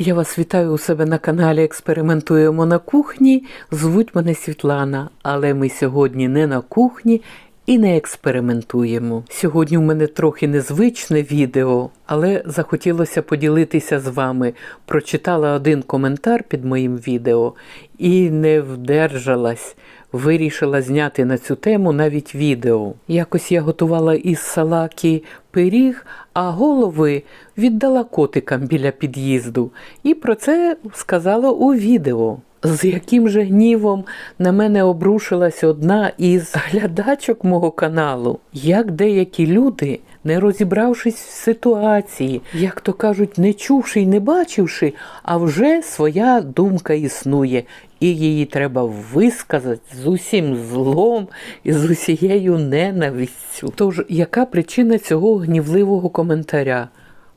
Я вас вітаю у себе на каналі Експериментуємо на кухні. Звуть мене Світлана, але ми сьогодні не на кухні і не експериментуємо. Сьогодні у мене трохи незвичне відео, але захотілося поділитися з вами. Прочитала один коментар під моїм відео і не вдержалась. Вирішила зняти на цю тему навіть відео. Якось я готувала із салаки пиріг, а голови віддала котикам біля під'їзду. І про це сказала у відео. З яким же гнівом на мене обрушилась одна із глядачок мого каналу, як деякі люди, не розібравшись в ситуації, як то кажуть, не чувши й не бачивши, а вже своя думка існує, і її треба висказати з усім злом і з усією ненавистю. Тож, яка причина цього гнівливого коментаря?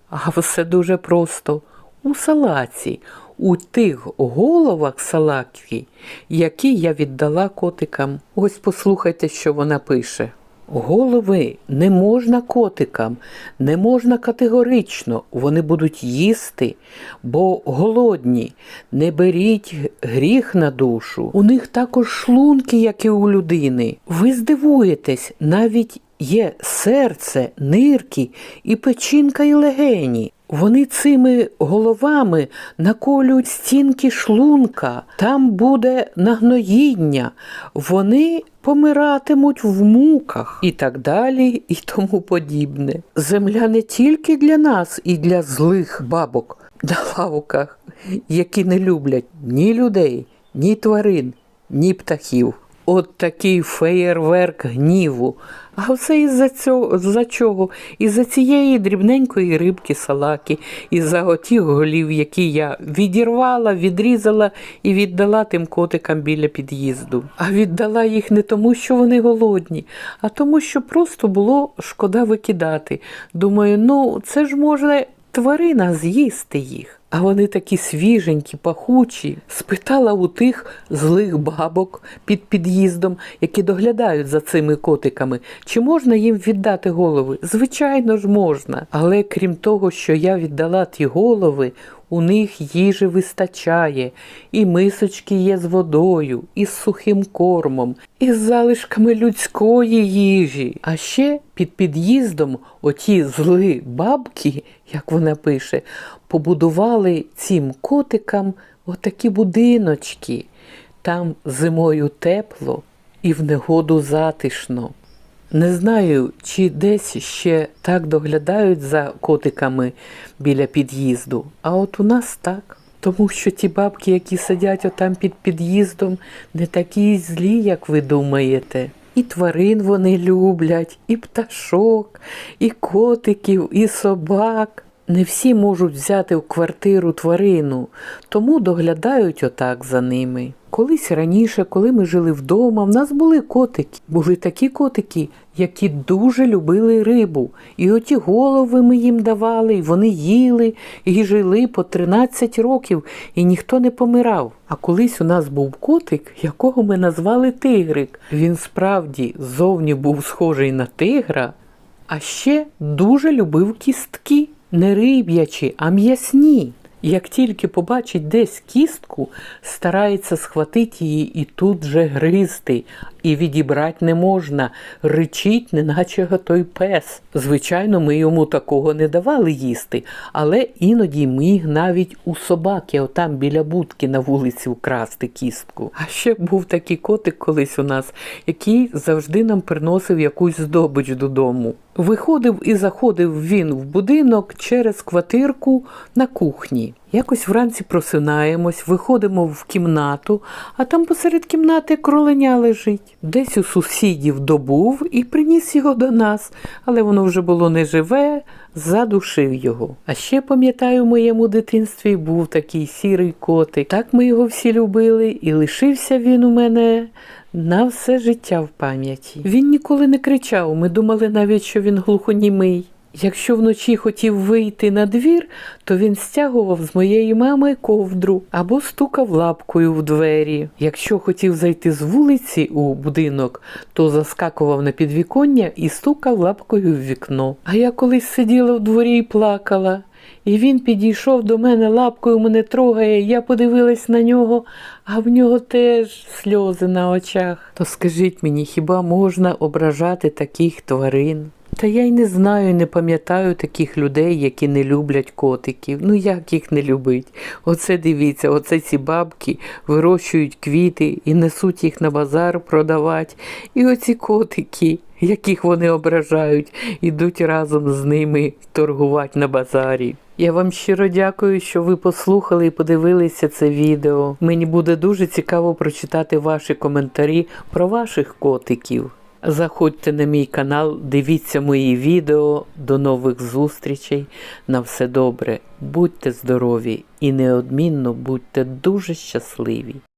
А все дуже просто. У салаці, у тих головах салаки, які я віддала котикам. Ось послухайте, що вона пише. Голови не можна котикам, не можна категорично, вони будуть їсти, бо голодні. Не беріть гріх на душу. У них також шлунки, як і у людини. Ви здивуєтесь, навіть є серце, нирки і печінка і легені. Вони цими головами наколюють стінки шлунка, там буде нагноїння, вони помиратимуть в муках і так далі, і тому подібне. Земля не тільки для нас і для злих бабок на лавках, які не люблять ні людей, ні тварин, ні птахів. От такий феєрверк гніву. А все із-за цього за чого? Із-за цієї дрібненької рибки салаки, із-за отіх голів, які я відірвала, відрізала і віддала тим котикам біля під'їзду. А віддала їх не тому, що вони голодні, а тому, що просто було шкода викидати. Думаю, ну це ж може тварина з'їсти їх. А вони такі свіженькі, пахучі. Спитала у тих злих бабок під під'їздом, які доглядають за цими котиками, чи можна їм віддати голови? Звичайно ж можна. Але крім того, що я віддала ті голови, у них їжі вистачає, і мисочки є з водою, і з сухим кормом, і з залишками людської їжі. А ще під під'їздом оті зли бабки, як вона пише, побудували цим котикам отакі будиночки. Там зимою тепло і в негоду затишно. Не знаю, чи десь ще так доглядають за котиками біля під'їзду, а от у нас так. Тому що ті бабки, які сидять отам під під'їздом, не такі злі, як ви думаєте. І тварин вони люблять, і пташок, і котиків, і собак. Не всі можуть взяти в квартиру тварину, тому доглядають отак за ними. Колись раніше, коли ми жили вдома, в нас були котики. Були такі котики, які дуже любили рибу. І оті голови ми їм давали, і вони їли і жили по 13 років, і ніхто не помирав. А колись у нас був котик, якого ми назвали тигрик. Він справді зовні був схожий на тигра, а ще дуже любив кістки. Не риб'ячі, а м'ясні. Як тільки побачить десь кістку, старається схватити її і тут же гризти, і відібрати не можна, ричить, неначе той пес. Звичайно, ми йому такого не давали їсти, але іноді міг навіть у собаки, отам біля будки на вулиці вкрасти кістку. А ще був такий котик колись у нас, який завжди нам приносив якусь здобич додому. Виходив і заходив він в будинок через квартирку на кухні. Якось вранці просинаємось, виходимо в кімнату, а там посеред кімнати кроленя лежить. Десь у сусідів добув і приніс його до нас, але воно вже було не живе, задушив його. А ще пам'ятаю, в моєму дитинстві був такий сірий котик. Так ми його всі любили, і лишився він у мене на все життя в пам'яті. Він ніколи не кричав. Ми думали навіть, що він глухонімий. Якщо вночі хотів вийти на двір, то він стягував з моєї мами ковдру або стукав лапкою в двері. Якщо хотів зайти з вулиці у будинок, то заскакував на підвіконня і стукав лапкою в вікно. А я колись сиділа в дворі і плакала. І він підійшов до мене лапкою мене трогає. Я подивилась на нього, а в нього теж сльози на очах. То скажіть мені, хіба можна ображати таких тварин? Та я й не знаю, не пам'ятаю таких людей, які не люблять котиків. Ну як їх не любить? Оце дивіться, оце ці бабки вирощують квіти і несуть їх на базар продавати. І оці котики, яких вони ображають, ідуть разом з ними торгувати на базарі. Я вам щиро дякую, що ви послухали і подивилися це відео. Мені буде дуже цікаво прочитати ваші коментарі про ваших котиків. Заходьте на мій канал, дивіться мої відео. До нових зустрічей. На все добре. Будьте здорові і неодмінно будьте дуже щасливі.